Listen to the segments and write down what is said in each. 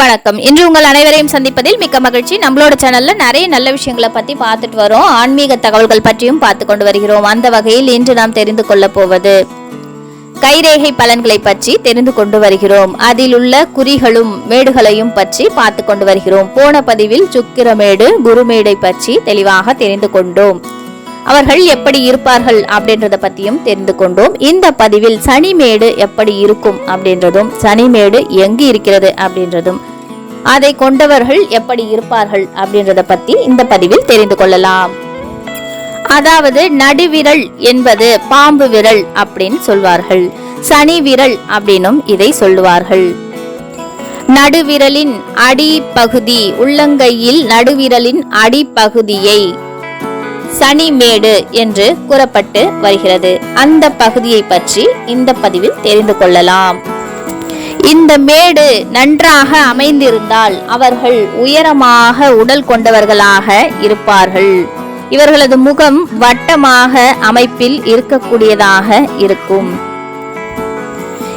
வணக்கம். இன்று உங்கள் அனைவரையும் சந்திப்பதில் மிக்க மகிழ்ச்சி. நம்மளோட சேனல்ல நிறைய நல்ல விஷயங்களை பத்தி பார்த்துட்டு வரோம். ஆன்மீக தகவல்கள் பற்றியும் பார்த்து கொண்டு வருகிறோம். அந்த வகையில் இன்று நாம் தெரிந்து கொள்ள போவது கைரேகை பலன்களை பற்றி தெரிந்து கொண்டு வருகிறோம். அதில் உள்ள குறிகளும் மேடுகளையும் பற்றி பார்த்து கொண்டு வருகிறோம். போன பதிவில் சுக்கிரமேடு குருமேடை பற்றி தெளிவாக தெரிந்து கொண்டோம். அவர்கள் எப்படி இருப்பார்கள் அப்படின்றத பத்தியும் தெரிந்து கொண்டோம். இந்த பதிவில் சனிமேடு எப்படி இருக்கும் அப்படின்றதும் சனிமேடு எங்கு இருக்கிறது அப்படின்றதும் அதை கொண்டவர்கள் எப்படி இருப்பார்கள் அப்படின்றத பத்தி இந்த பதிவில் தெரிந்து கொள்ளலாம். அதாவது நடுவிரல் என்பது பாம்பு விரல் அப்படின்னு சொல்வார்கள். சனி விரல் அப்படின்னும் இதை சொல்லுவார்கள். நடுவிரலின் அடிப்பகுதி உள்ளங்கையில் நடுவிரலின் அடிப்பகுதியை சனிமேடு என்று கூறப்பட்டு வருகிறது. அந்த பகுதியை பற்றி இந்த பதிவில் தெரிந்து கொள்ளலாம். இந்த மேடு நன்றாக அமைந்திருந்தால் அவர்கள் உயரமாக உடல் கொண்டவர்களாக இருப்பார்கள். இவர்களது முகம் வட்டமாக அமைப்பில் இருக்கக்கூடியதாக இருக்கும்.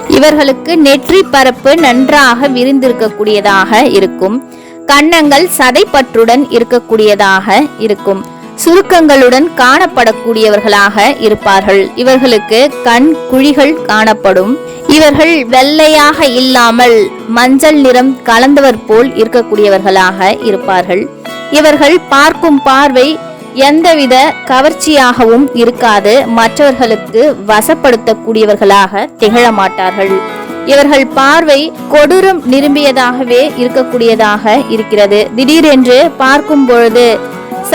இவர்களுக்கு நெற்றி பரப்பு நன்றாக விரிந்திருக்கக்கூடியதாக இருக்கும். கன்னங்கள் சதைப்பற்றுடன் இருக்கக்கூடியதாக இருக்கும். சுருக்கங்களுடன் காணப்படக்கூடியவர்களாக இருப்பார்கள். இவர்களுக்கு கண் குழிகள் காணப்படும். இவர்கள் வெள்ளையாக இல்லாமல் மஞ்சள் நிறம் கலந்தவர் போல் இருக்கக்கூடியவர்களாக இருப்பார்கள். இவர்கள் பார்க்கும் பார்வை எந்தவித கவர்ச்சியாகவும் இருக்காது. மற்றவர்களுக்கு வசப்படுத்தக்கூடியவர்களாக திகழ மாட்டார்கள் இவர்கள் பார்வை கொடூரம் நிரும்பியதாகவே இருக்கக்கூடியதாக இருக்கிறது. திடீரென்று பார்க்கும் பொழுது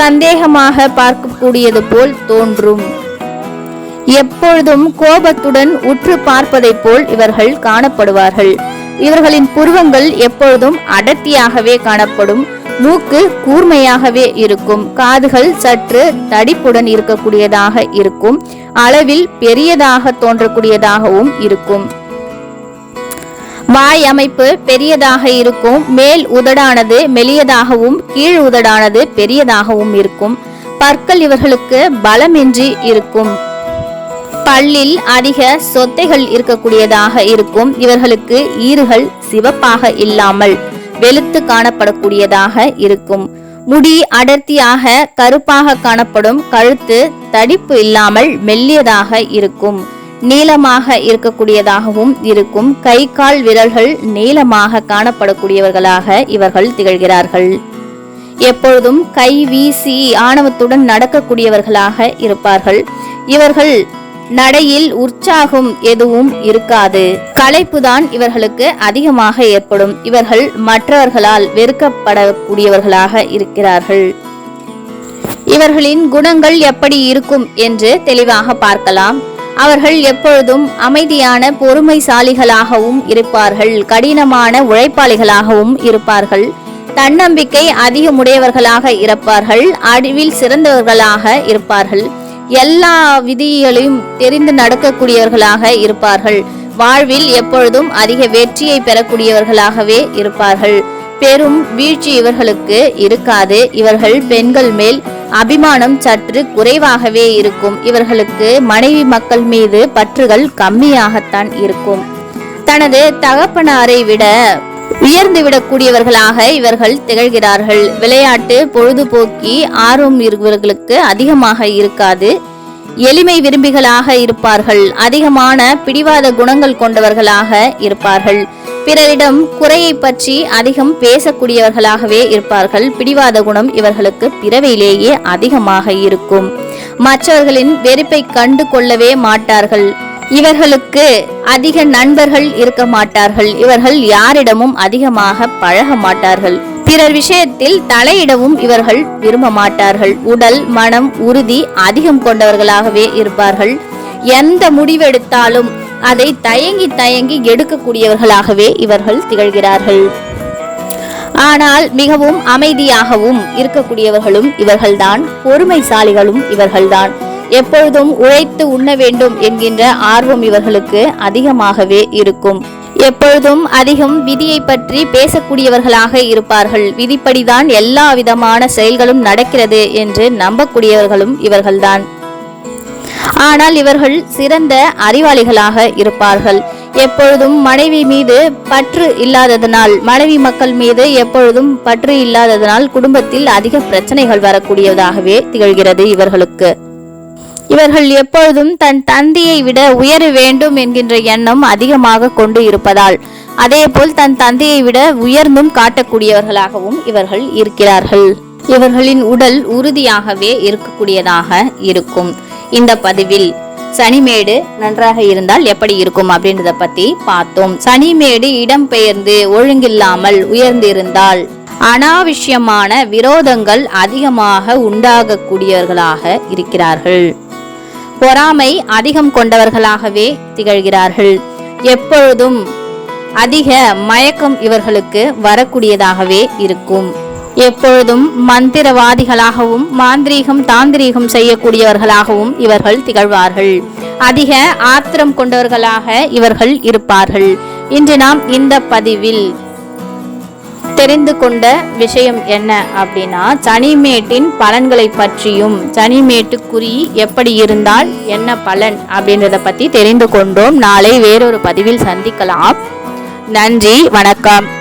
சந்தேகமாக பார்க்கக்கூடியது போல் தோன்றும். எப்பொழுதும் கோபத்துடன் உற்று பார்ப்பதைப் போல் இவர்கள் காணப்படுவார்கள். இவர்களின் புருவங்கள் எப்பொழுதும் அடர்த்தியாகவே காணப்படும். மூக்கு கூர்மையாகவே இருக்கும். காதுகள் சற்று தடிப்புடன் இருக்கக்கூடியதாக இருக்கும். அளவில் பெரியதாக தோன்றக்கூடியதாகவும் இருக்கும். வாய் அமைப்பு பெரியதாக இருக்கும். மேல் உதடானது மெலியதாகவும் கீழ் உதடானது பெரியதாகவும் இருக்கும். பற்கள் இவர்களுக்கு பலமின்றி இருக்கும். பல்லில் அதிக சொத்தைகள் இருக்கக்கூடியதாக இருக்கும். இவர்களுக்கு ஈறுகள் சிவப்பாக இல்லாமல் வெளுத்து காணப்படக்கூடியதாக இருக்கும். முடி அடர்த்தியாக கருப்பாக காணப்படும். கழுத்து தடிப்பு இல்லாமல் மெல்லியதாக இருக்கும். நீளமாக இருக்கக்கூடியதாகவும் இருக்கும். கை கால் விரல்கள் நீளமாக காணப்படக்கூடியவர்களாக இவர்கள் திகழ்கிறார்கள். எப்பொழுதும் கை வீசி ஆணவத்துடன் நடக்கக்கூடியவர்களாக இருப்பார்கள். இவர்கள் நடையில் உற்சாகம் எதுவும் இருக்காது. களைப்புதான் இவர்களுக்கு அதிகமாக ஏற்படும். இவர்கள் மற்றவர்களால் வெறுக்கப்படக்கூடியவர்களாக இருக்கிறார்கள். இவர்களின் குணங்கள் எப்படி இருக்கும் என்று தெளிவாக பார்க்கலாம். அவர்கள் எப்பொழுதும் அமைதியான பொறுமைசாலிகளாகவும் இருப்பார்கள். கடினமான உழைப்பாளிகளாகவும் இருப்பார்கள். தன்னம்பிக்கை அதிகமுடையவர்களாக இருப்பார்கள். அறிவில் சிறந்தவர்களாக இருப்பார்கள். எல்லா விதிகளையும் தெரிந்து நடக்கக்கூடியவர்களாக இருப்பார்கள். வாழ்வில் எப்பொழுதும் அதிக வெற்றியை பெறக்கூடியவர்களாகவே இருப்பார்கள். பெரும் வீழ்ச்சி இவர்களுக்கு இருக்காது. இவர்கள் பெண்கள் மேல் அபிமானம் சற்று குறைவாகவே இருக்கும். இவர்களுக்கு மனைவி மக்கள் மீது பற்றுகள் கம்மியாகத்தான் இருக்கும். தனது தகப்பனாரை விட உயர்ந்து விடக்கூடியவர்களாக இவர்கள் திகழ்கிறார்கள். விளையாட்டு பொழுதுபோக்கி ஆர்வம் இவர்களுக்கு அதிகமாக இருக்காது. எளிமை விரும்பிகளாக இருப்பார்கள். அதிகமான பிடிவாத குணங்கள் கொண்டவர்களாக இருப்பார்கள். பிறரிடம் குறையை பற்றி அதிகம் பேசக்கூடியவர்களாகவே இருப்பார்கள். பிடிவாத குணம் இவர்களுக்கு பிறவியிலேயே அதிகமாக இருக்கும். மற்றவர்களின் வெறுப்பை கண்டு கொள்ளவே மாட்டார்கள். இவர்களுக்கு அதிக நண்பர்கள் இருக்க மாட்டார்கள். இவர்கள் யாரிடமும் அதிகமாக பழக மாட்டார்கள். பிறர் விஷயத்தில் தலையிடவும் இவர்கள் விரும்ப மாட்டார்கள். உடல் மனம் உறுதி அதிகம் கொண்டவர்களாகவே இருப்பார்கள். எந்த முடிவெடுத்தாலும் அதை தயங்கி தயங்கி எடுக்கக்கூடியவர்களாகவே இவர்கள் திகழ்கிறார்கள். ஆனால் மிகவும் அமைதியாகவும் இருக்கக்கூடியவர்களும் இவர்கள்தான். பொறுமைசாலிகளும் இவர்கள்தான். எப்பொழுதும் உழைத்து உண்ண வேண்டும் என்கின்ற ஆர்வம் இவர்களுக்கு அதிகமாகவே இருக்கும். எப்பொழுதும் அதிகம் விதியை பற்றி பேசக்கூடியவர்களாக இருப்பார்கள். விதிப்படிதான் எல்லா விதமான செயல்களும் நடக்கிறது என்று நம்பக்கூடியவர்களும் இவர்கள்தான். ஆனால் இவர்கள் சிறந்த அறிவாளிகளாக இருப்பார்கள். எப்பொழுதும் மனைவி மீது பற்று இல்லாததனால் மனைவி மக்கள் மீது எப்பொழுதும் பற்று இல்லாததனால் குடும்பத்தில் அதிக பிரச்சனைகள் வரக்கூடியதாகவே திகழ்கிறது இவர்களுக்கு. இவர்கள் எப்பொழுதும் தன் தந்தையை விட உயர வேண்டும் என்கின்ற எண்ணம் அதிகமாக கொண்டு இருப்பதால் அதேபோல் தன் தந்தையை விட உயர்ந்தும் காட்டக்கூடியவர்களாகவும் இவர்கள் இருக்கிறார்கள். இவர்களின் உடல் உறுதியாகவே இருக்கக்கூடியதாக இருக்கும். இந்த பதிவில் சனிமேடு நன்றாக இருந்தால் எப்படி இருக்கும் அப்படின்றத பத்தி பார்த்தோம். சனிமேடு இடம் பெயர்ந்து ஒழுங்கில்லாமல் உயர்ந்திருந்தால் அனாவசியமான விரோதங்கள் அதிகமாக உண்டாகக்கூடியவர்களாக இருக்கிறார்கள். பொறாமை அதிகம் கொண்டவர்களாகவே திகழ்கிறார்கள். எப்பொழுதும் அதிக மயக்கம் இவர்களுக்கு வரக்கூடியதாகவே இருக்கும். எப்பொழுதும் மந்திரவாதிகளாகவும் மாந்திரீகம் தாந்திரீகம் செய்யக்கூடியவர்களாகவும் இவர்கள் திகழ்வார்கள். அதிக ஆத்திரம் கொண்டவர்களாக இவர்கள் இருப்பார்கள். இன்று நாம் இந்த பதிவில் தெரிந்து கொண்ட விஷயம் என்ன அப்படின்னா சனிமேட்டின் பலன்களை பற்றியும் சனிமேட்டு குறி எப்படி இருந்தால் என்ன பலன் அப்படின்றத பற்றி தெரிந்து கொண்டோம் நாளை வேறொரு பதிவில் சந்திக்கலாம். நன்றி வணக்கம்.